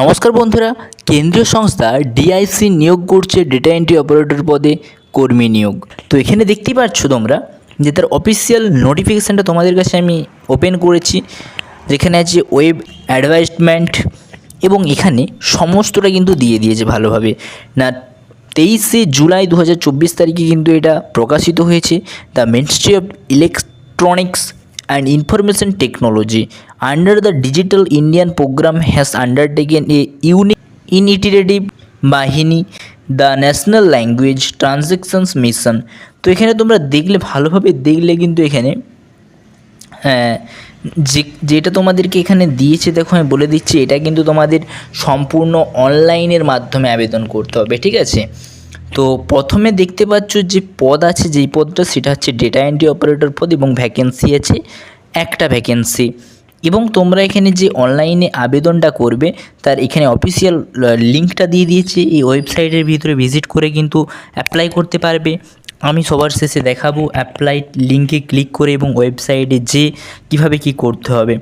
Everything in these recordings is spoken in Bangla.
নমস্কার বন্ধুরা, কেন্দ্রীয় সংস্থা ডিআইসি নিয়োগ করছে ডেটা এন্ট্রি অপারেটর পদে কর্মী নিয়োগ। তো এখানে দেখতেই পাচ্ছ তোমরা যে তার অফিসিয়াল নোটিফিকেশানটা তোমাদের কাছে আমি ওপেন করেছি, যেখানে আছে ওয়েব অ্যাডভার্টাইজমেন্ট এবং এখানে সমস্তটা কিন্তু দিয়ে দিয়েছে ভালোভাবে। না, তেইশে জুলাই দু হাজার চব্বিশ তারিখে কিন্তু এটা প্রকাশিত হয়েছে the ministry of electronics and information technology. Under the digital indian program has undertaken a unique initiative বাহিনী the national language transactions mission তো এখানে তোমরা দেখলে, ভালোভাবে দেখলে কিন্তু এখানে হ্যাঁ যে, যেটা তোমাদেরকে এখানে দিয়েছে, দেখো আমি বলে দিচ্ছি, এটা কিন্তু তোমাদের সম্পূর্ণ অনলাইনের মাধ্যমে আবেদন করতে হবে, ঠিক আছে? তো প্রথমে দেখতে পাচ্ছ যে পদ আছে, যেই পদটা সেটা হচ্ছে ডেটা এন্ট্রি অপারেটর পদ এবং ভ্যাকেন্সি আছে, একটা ভ্যাকেন্সি এবং তোমরা এখানে যে অনলাইনে আবেদনটা করবে, তার এখানে অফিসিয়াল লিঙ্কটা দিয়ে দিয়েছে, এই ওয়েবসাইটের ভিতরে ভিজিট করে কিন্তু অ্যাপ্লাই করতে পারবে। আমি সবার শেষে দেখাবো অ্যাপ্লাই লিঙ্কে ক্লিক করে এবং ওয়েবসাইটে যে কীভাবে কি করতে হবে।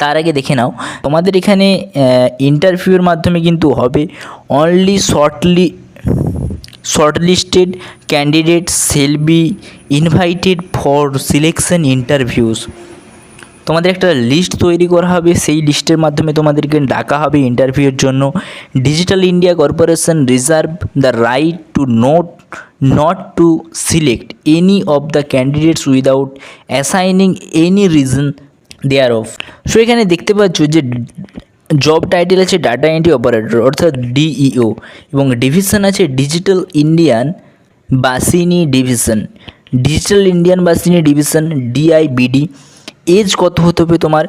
তার আগে দেখে নাও, তোমাদের এখানে ইন্টারভিউর মাধ্যমে কিন্তু হবে only shortly shortlisted candidates shall be invited for selection interviews. তোমাদের একটা লিস্ট তৈরি করা হবে, সেই লিস্টের মাধ্যমে তোমাদেরকে ডাকা হবে ইন্টারভিউর জন্য। Digital India corporation reserve the right to note not to select any of the candidates without assigning any reason thereof so এখানে দেখতে পাচ্ছ যে জব টাইটেল আছে ডাটা এন্ট্রি অপারেটর অর্থাৎ ডিইও এবং ডিভিশন আছে digital Indian Bhashini division digital Indian Bhashini division DIBD age কত হতে হবে তোমার?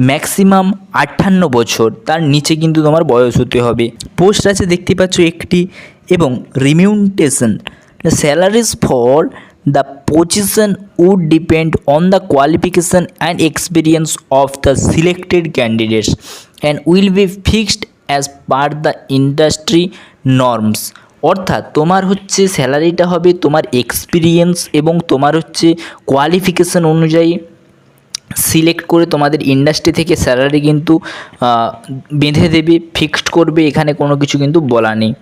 ম্যাক্সিমাম আটান্ন বছর, তার নিচে কিন্তু তোমার বয়স হতে হবে। পোস্ট আছে দেখতে পাচ্ছ একটি, এবং remuneration salaries for the position would depend on the qualification and experience of the selected candidates and will be fixed as per the industry norms অর্থাৎ তোমার হচ্ছে স্যালারিটা হবে তোমার এক্সপিরিয়েন্স এবং তোমার হচ্ছে কোয়ালিফিকেশান অনুযায়ী। সিলেক্ট করে তোমাদের ইন্ডাস্ট্রি থেকে স্যালারি কিন্তু বেঁধে দেবে ফিক্সড করবে, এখানে কোনো কিছু কিন্তু বলা নেই।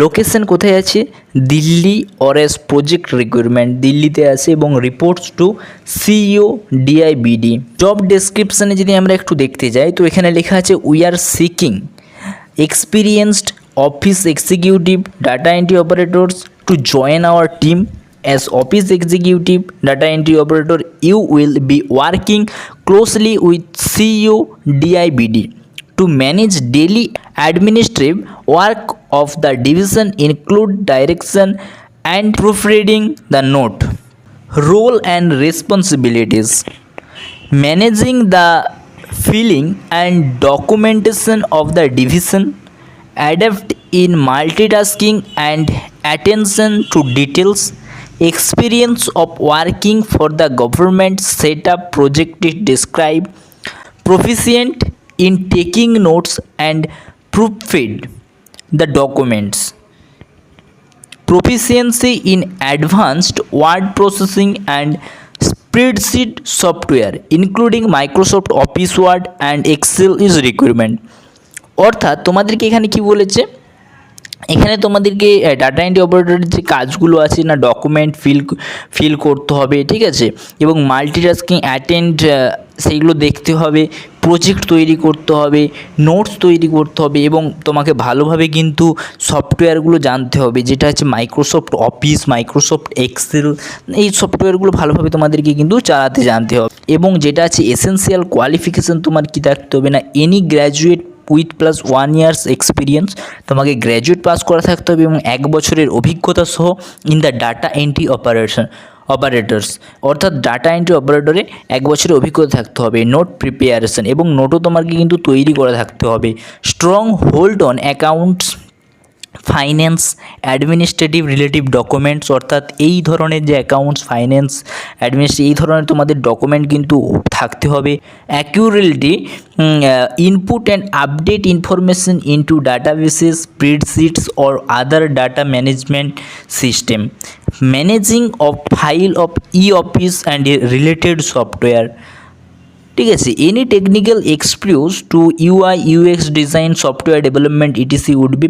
লোকেশন কোথায় আছে? Delhi or as project recruitment দিল্লিতে আছে এবং reports to CEO DIBD job ডেসক্রিপশানে যদি আমরা একটু দেখতে যাই, তো এখানে লেখা আছে we are seeking experienced office executive, data entry operators to join our team. As office executive data entry operator you will be working closely with ceo dibd to manage daily administrative work of the division include direction and proofreading the note role and responsibilities managing the filling and documentation of the division adept in multitasking and attention to details experience of working for the government setup project is described proficient in taking notes and proofread the documents proficiency in advanced word processing and spreadsheet software including microsoft office word and excel is requirement অর্থাৎ তোমাদেরকে এখানে কি বলেছে এখানে তোমাদেরকে ডাটা এন্ট্রি অপারেটরের যে কাজগুলো আছে না ডকুমেন্ট ফিল ফিল করতে হবে, ঠিক আছে? এবং মাল্টিটাস্কিং অ্যাটেন্ড সেইগুলো দেখতে হবে প্রজেক্ট তৈরি করতে হবে নোটস তৈরি করতে হবে এবং তোমাকে ভালোভাবে কিন্তু সফটওয়্যারগুলো জানতে হবে, যেটা হচ্ছে মাইক্রোসফট অফিস মাইক্রোসফট এক্সেল এই সফটওয়্যারগুলো ভালোভাবে তোমাদেরকে কিন্তু চালাতে জানতে হবে। এবং যেটা আছে এসেন্সিয়াল কোয়ালিফিকেশান তোমার কী থাকতে হবে না any graduate with plus one years experience তোমাকে গ্র্যাজুয়েট পাস করা থাকতে হবে এবং এক বছরের অভিজ্ঞতা সহ in the data entry operation operators অর্থাৎ ডাটা এন্ট্রি অপারেটরে এক বছরের অভিজ্ঞতা থাকতে হবে নোট প্রিপারেশন এবং নোটও তোমাকে কিন্তু তৈরি করা থাকতে হবে strong hold on accounts finance administrative relative documents অর্থাৎ এই ধরনের যে অ্যাকাউন্টস ফাইন্যান্স অ্যাডমিনিস্ট্রে এই ধরনের তোমাদের ডকুমেন্ট কিন্তু থাকতে হবে। Accurately input and update information into databases spreadsheets or other data management system managing of file of E office and related software ঠিক আছে any technical experience to UI UX design software development etc would be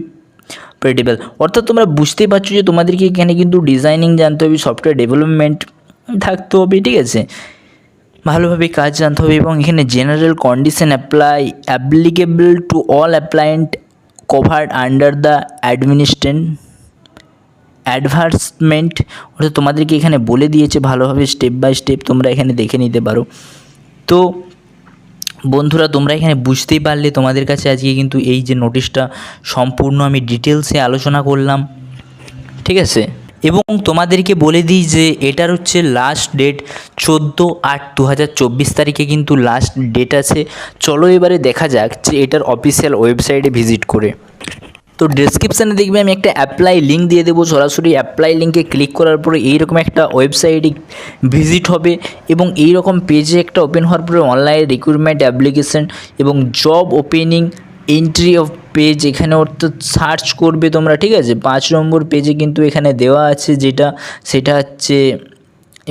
preferable অর্থাৎ তোমরা বুঝতেই পারছ যে তোমাদেরকে এখানে কিন্তু ডিজাইনিং জানতে হবে সফটওয়্যার ডেভেলপমেন্ট থাকতে হবে, ঠিক আছে? ভালোভাবে কাজ জানতে হবে এবং এখানে general condition apply applicable to all applicant covered under the administration advertisement অর্থাৎ তোমাদেরকে এখানে বলে দিয়েছে, ভালোভাবে স্টেপ বাই স্টেপ তোমরা এখানে দেখে নিতে পারো। তো বন্ধুরা, তোমরা এখানে বুঝতেই পারলে তোমাদের কাছে আজকে কিন্তু এই যে নোটিশটা সম্পূর্ণ আমি ডিটেলসে আলোচনা করলাম, ঠিক আছে? এবং তোমাদেরকে বলে দিই যে এটার হচ্ছে লাস্ট ডেট চোদ্দ আট দু তারিখে কিন্তু লাস্ট ডেট আছে। চলো এবারে দেখা যাক যে এটার অফিসিয়াল ওয়েবসাইটে ভিজিট করে। তো ডেসক্রিপশানে দেখবে আমি একটা অ্যাপ্লাই লিঙ্ক দিয়ে দেবো, সরাসরি অ্যাপ্লাই লিঙ্কে ক্লিক করার পরে এইরকম একটা ওয়েবসাইটে ভিজিট হবে এবং এই রকম পেজে একটা ওপেন হওয়ার পরে অনলাইন রিক্রুটমেন্ট অ্যাপ্লিকেশন এবং job opening entry of page এখানে অর্থাৎ সার্চ করবে তোমরা, ঠিক আছে? পাঁচ নম্বর পেজে কিন্তু এখানে দেওয়া আছে যেটা, সেটা হচ্ছে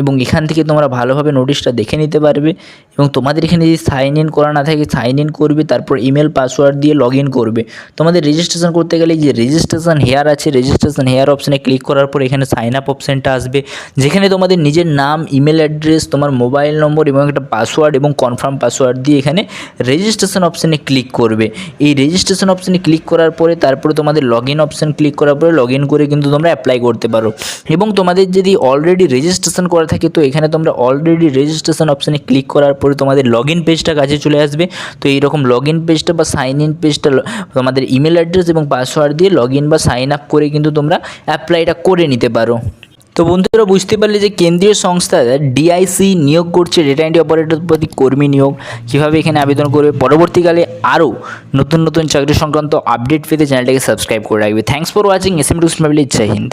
এবং এখান থেকে তোমরা ভালোভাবে নোটিশটা দেখে নিতে পারবে এবং তোমাদের এখানে যদি সাইন ইন করা না থাকে সাইন ইন করবে, তারপর ইমেল পাসওয়ার্ড দিয়ে লগ ইন করবে। তোমাদের রেজিস্ট্রেশন করতে গেলে যে রেজিস্ট্রেশন হেয়ার আছে রেজিস্ট্রেশন হেয়ার অপশানে ক্লিক করার পর এখানে সাইন আপ অপশানটা আসবে। যেখানে তোমাদের নিজের নাম ইমেল অ্যাড্রেস তোমার মোবাইল নম্বর এবং একটা পাসওয়ার্ড এবং কনফার্ম পাসওয়ার্ড দিয়ে এখানে রেজিস্ট্রেশন অপশানে ক্লিক করবে। এই রেজিস্ট্রেশন অপশানে ক্লিক করার পরে তারপরে তোমাদের লগ ইন অপশান ক্লিক করার পরে লগ ইন করে কিন্তু তোমরা অ্যাপ্লাই করতে পারো। এবং তোমাদের যদি অলরেডি রেজিস্ট্রেশন করা থাকে, তো এখানে তোমরা অলরেডি রেজিস্ট্রেশন অপশানে ক্লিক করার পরে তোমাদের লগ ইন পেজটা কাছে চলে আসবে। তো এইরকম লগ ইন পেজটা বা সাইন ইন পেজটা তোমাদের ইমেল অ্যাড্রেস এবং পাসওয়ার্ড দিয়ে লগ ইন বা সাইন আপ করে কিন্তু তোমরা অ্যাপ্লাইটা করে নিতে পারো। তো বন্ধুরা, বুঝতে পারলে যে কেন্দ্রীয় সংস্থা ডিআইসি নিয়োগ করছে ডেটা এন্ট্রি অপারেটর প্রতি কর্মী নিয়োগ। কীভাবে এখানে আবেদন করবে? পরবর্তীকালে আরও নতুন নতুন চাকরি সংক্রান্ত আপডেট পেতে চ্যানেলটাকে সাবস্ক্রাইব করে রাখবে। Thanks for watching S M two Joy Hind